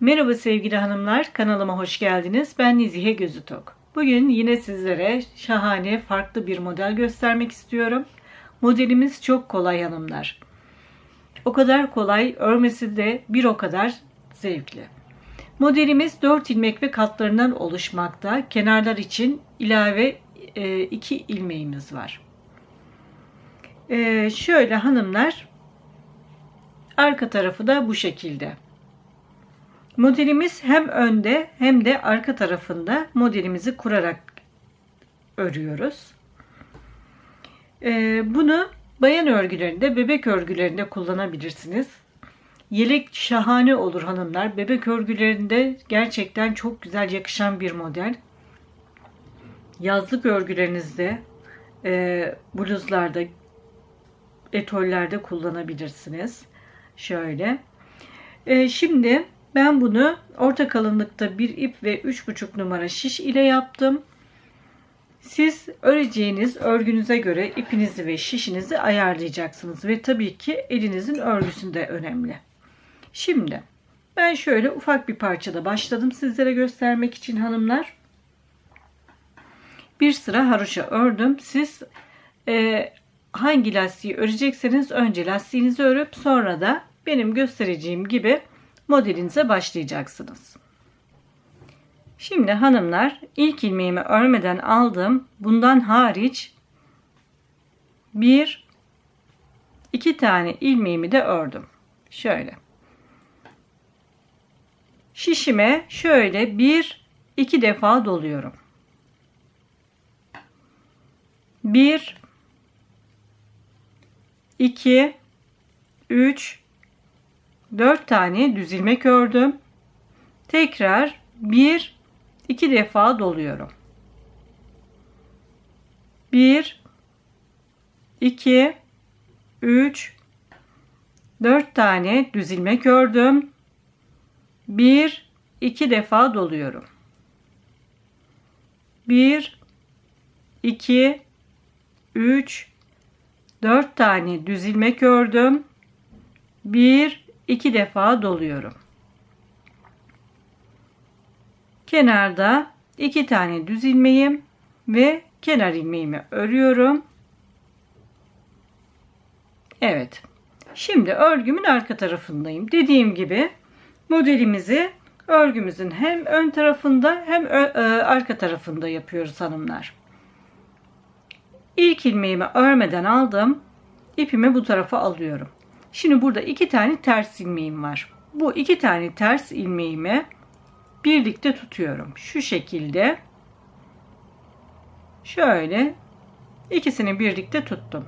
Merhaba sevgili hanımlar, kanalıma hoş geldiniz. Ben Nizihe Gözütok. Bugün yine sizlere şahane, farklı bir model göstermek istiyorum. Modelimiz çok kolay hanımlar. O kadar kolay, örmesi de bir o kadar zevkli. Modelimiz 4 ilmek ve katlarından oluşmakta. Kenarlar için ilave 2 e, ilmeğimiz var. E, şöyle hanımlar, arka tarafı da bu şekilde. Modelimiz hem önde hem de arka tarafında modelimizi kurarak örüyoruz. Ee, bunu bayan örgülerinde, bebek örgülerinde kullanabilirsiniz. Yelek şahane olur hanımlar. Bebek örgülerinde gerçekten çok güzel yakışan bir model. Yazlık örgülerinizde, e, bluzlarda, etollerde kullanabilirsiniz. Şöyle. E, şimdi ben bunu orta kalınlıkta bir ip ve 3,5 numara şiş ile yaptım. Siz öreceğiniz örgünüze göre ipinizi ve şişinizi ayarlayacaksınız ve tabii ki elinizin örgüsü de önemli. Şimdi ben şöyle ufak bir parçada başladım sizlere göstermek için hanımlar. Bir sıra haroşa ördüm. Siz e, hangi lastiği örecekseniz önce lastiğinizi örüp sonra da benim göstereceğim gibi modelinize başlayacaksınız. Şimdi hanımlar ilk ilmeğimi örmeden aldım. Bundan hariç bir iki tane ilmeğimi de ördüm. Şöyle. Şişime şöyle bir iki defa doluyorum. Bir iki üç 4 tane düz ilmek ördüm. Tekrar 1 2 defa doluyorum. 1 2 3 4 tane düz ilmek ördüm. 1 2 defa doluyorum. 1 2 3 4 tane düz ilmek ördüm. 1 iki defa doluyorum. Kenarda iki tane düz ilmeğim ve kenar ilmeğimi örüyorum. Evet. Şimdi örgümün arka tarafındayım. Dediğim gibi modelimizi örgümüzün hem ön tarafında hem e, arka tarafında yapıyoruz hanımlar. İlk ilmeğimi örmeden aldım. İpimi bu tarafa alıyorum. Şimdi burada iki tane ters ilmeğim var. Bu iki tane ters ilmeğimi birlikte tutuyorum. Şu şekilde şöyle ikisini birlikte tuttum.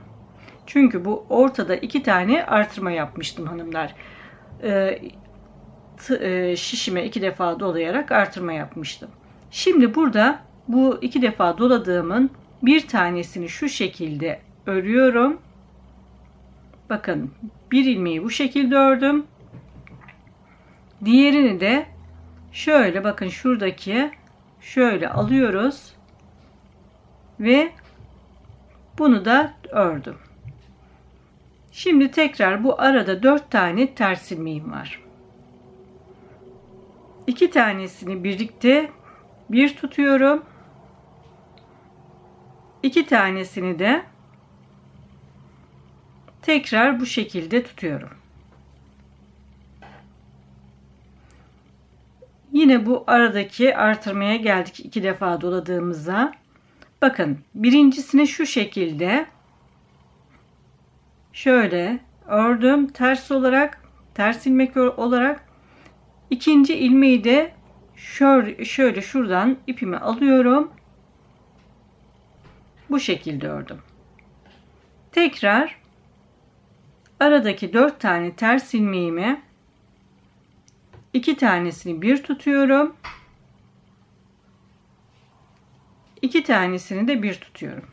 Çünkü bu ortada iki tane artırma yapmıştım hanımlar. Ee, e, şişime iki defa dolayarak artırma yapmıştım. Şimdi burada bu iki defa doladığımın bir tanesini şu şekilde örüyorum. Bakın bir ilmeği bu şekilde ördüm. Diğerini de şöyle bakın şuradaki şöyle alıyoruz. Ve bunu da ördüm. Şimdi tekrar bu arada 4 tane ters ilmeğim var. 2 tanesini birlikte bir tutuyorum. 2 tanesini de tekrar bu şekilde tutuyorum. Yine bu aradaki artırmaya geldik iki defa doladığımızda. Bakın birincisine şu şekilde şöyle ördüm ters olarak ters ilmek olarak ikinci ilmeği de şöyle, şöyle şuradan ipimi alıyorum. Bu şekilde ördüm. Tekrar aradaki dört tane ters ilmeğimi iki tanesini bir tutuyorum. iki tanesini de bir tutuyorum.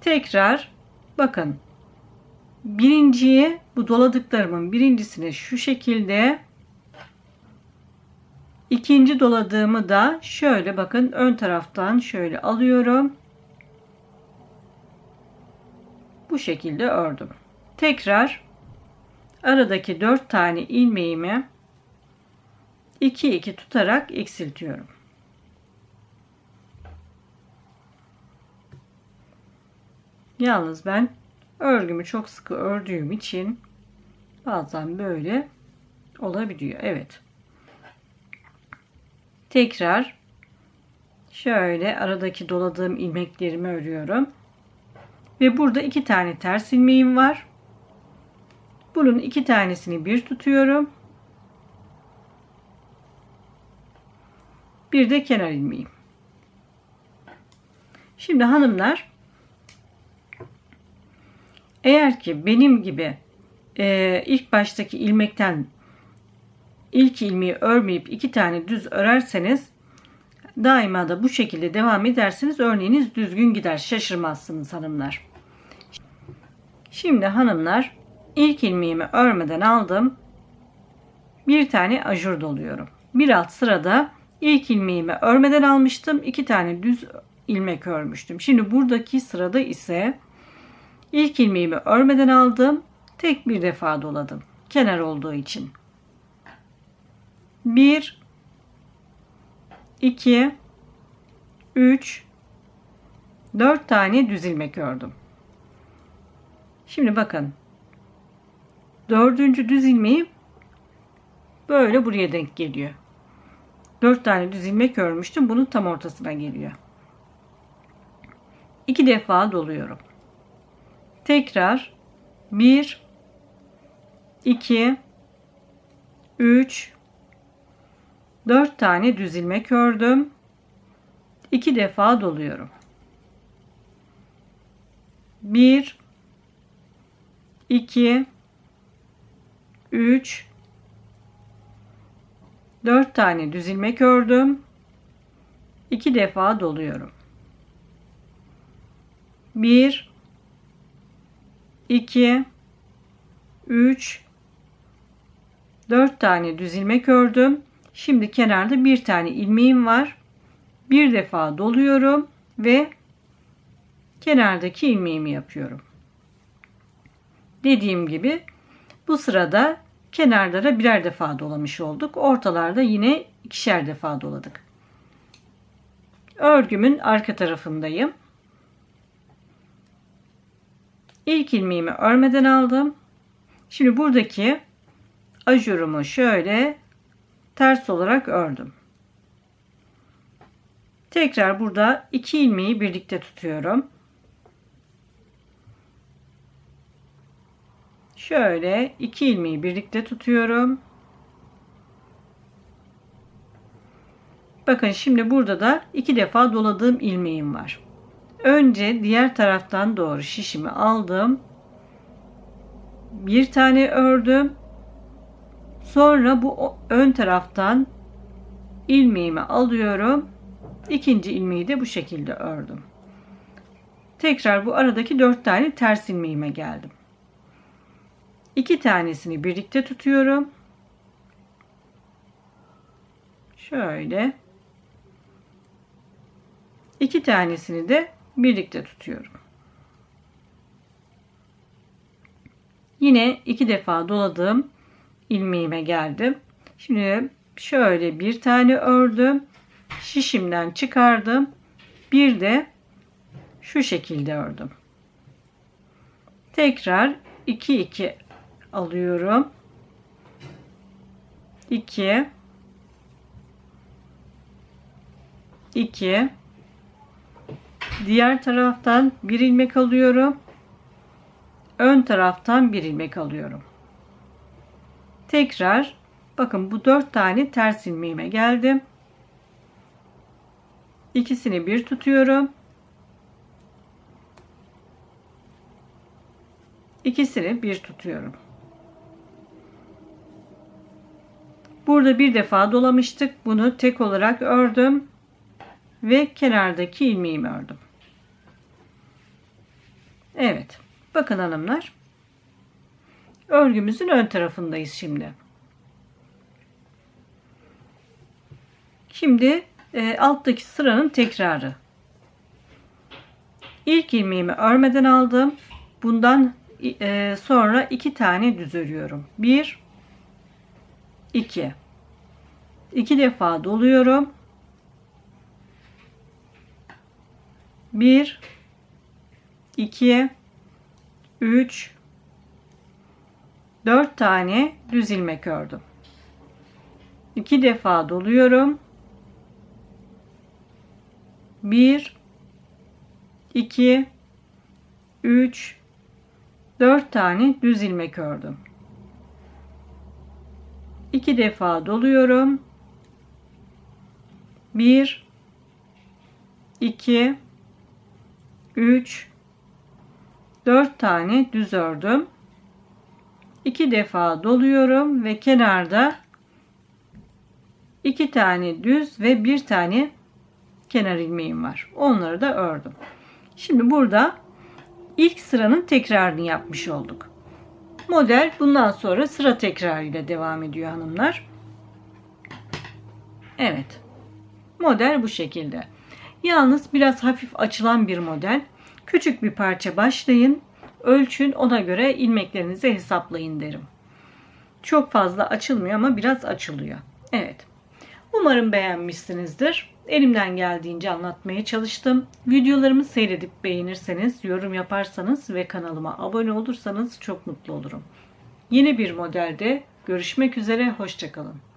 Tekrar bakın birinciye bu doladıklarımın birincisini şu şekilde ikinci doladığımı da şöyle bakın ön taraftan şöyle alıyorum bu şekilde ördüm. Tekrar aradaki 4 tane ilmeğimi 2 2 tutarak eksiltiyorum. Yalnız ben örgümü çok sıkı ördüğüm için bazen böyle olabiliyor. Evet. Tekrar şöyle aradaki doladığım ilmeklerimi örüyorum. Ve burada iki tane ters ilmeğim var. Bunun iki tanesini bir tutuyorum. Bir de kenar ilmeğim. Şimdi hanımlar eğer ki benim gibi e, ilk baştaki ilmekten ilk ilmeği örmeyip iki tane düz örerseniz daima da bu şekilde devam ederseniz örneğiniz düzgün gider. Şaşırmazsınız hanımlar. Şimdi hanımlar ilk ilmeğimi örmeden aldım. Bir tane ajur doluyorum. Bir alt sırada ilk ilmeğimi örmeden almıştım. iki tane düz ilmek örmüştüm. Şimdi buradaki sırada ise ilk ilmeğimi örmeden aldım. Tek bir defa doladım. Kenar olduğu için. 1 2 3 4 tane düz ilmek ördüm. Şimdi bakın. Dördüncü düz ilmeği böyle buraya denk geliyor. 4 tane düz ilmek örmüştüm. Bunun tam ortasına geliyor. 2 defa doluyorum. Tekrar 1 2 3 4 tane düz ilmek ördüm. 2 defa doluyorum. 1 2 3 4 tane düz ilmek ördüm. 2 defa doluyorum. 1 2 3 4 tane düz ilmek ördüm. Şimdi kenarda bir tane ilmeğim var. Bir defa doluyorum ve kenardaki ilmeğimi yapıyorum. Dediğim gibi bu sırada kenarlara birer defa dolamış olduk. Ortalarda yine ikişer defa doladık. Örgümün arka tarafındayım. İlk ilmeğimi örmeden aldım. Şimdi buradaki ajurumu şöyle ters olarak ördüm. Tekrar burada iki ilmeği birlikte tutuyorum. Şöyle iki ilmeği birlikte tutuyorum. Bakın şimdi burada da iki defa doladığım ilmeğim var. Önce diğer taraftan doğru şişimi aldım. Bir tane ördüm. Sonra bu ön taraftan ilmeğimi alıyorum. İkinci ilmeği de bu şekilde ördüm. Tekrar bu aradaki dört tane ters ilmeğime geldim. İki tanesini birlikte tutuyorum. Şöyle. İki tanesini de birlikte tutuyorum. Yine iki defa doladığım ilmeğime geldim. Şimdi şöyle bir tane ördüm. Şişimden çıkardım. Bir de şu şekilde ördüm. Tekrar 2 2 alıyorum. 2 2 Diğer taraftan bir ilmek alıyorum. Ön taraftan bir ilmek alıyorum. Tekrar bakın bu dört tane ters ilmeğime geldim. İkisini bir tutuyorum. İkisini bir tutuyorum. Burada bir defa dolamıştık. Bunu tek olarak ördüm ve kenardaki ilmeğimi ördüm. Evet. Bakın hanımlar. Örgümüzün ön tarafındayız şimdi. Şimdi e, alttaki sıranın tekrarı. İlk ilmeğimi örmeden aldım. Bundan e, sonra iki tane düz örüyorum. 1 2 2 defa doluyorum. 1 2 3 4 tane düz ilmek ördüm. 2 defa doluyorum. 1 2 3 4 tane düz ilmek ördüm. 2 defa doluyorum. 1 2 3 4 tane düz ördüm. 2 defa doluyorum ve kenarda 2 tane düz ve bir tane kenar ilmeğim var. Onları da ördüm. Şimdi burada ilk sıranın tekrarını yapmış olduk. Model bundan sonra sıra tekrarıyla devam ediyor hanımlar. Evet. Model bu şekilde. Yalnız biraz hafif açılan bir model. Küçük bir parça başlayın. Ölçün ona göre ilmeklerinizi hesaplayın derim. Çok fazla açılmıyor ama biraz açılıyor. Evet. Umarım beğenmişsinizdir. Elimden geldiğince anlatmaya çalıştım. Videolarımı seyredip beğenirseniz, yorum yaparsanız ve kanalıma abone olursanız çok mutlu olurum. Yeni bir modelde görüşmek üzere, hoşçakalın.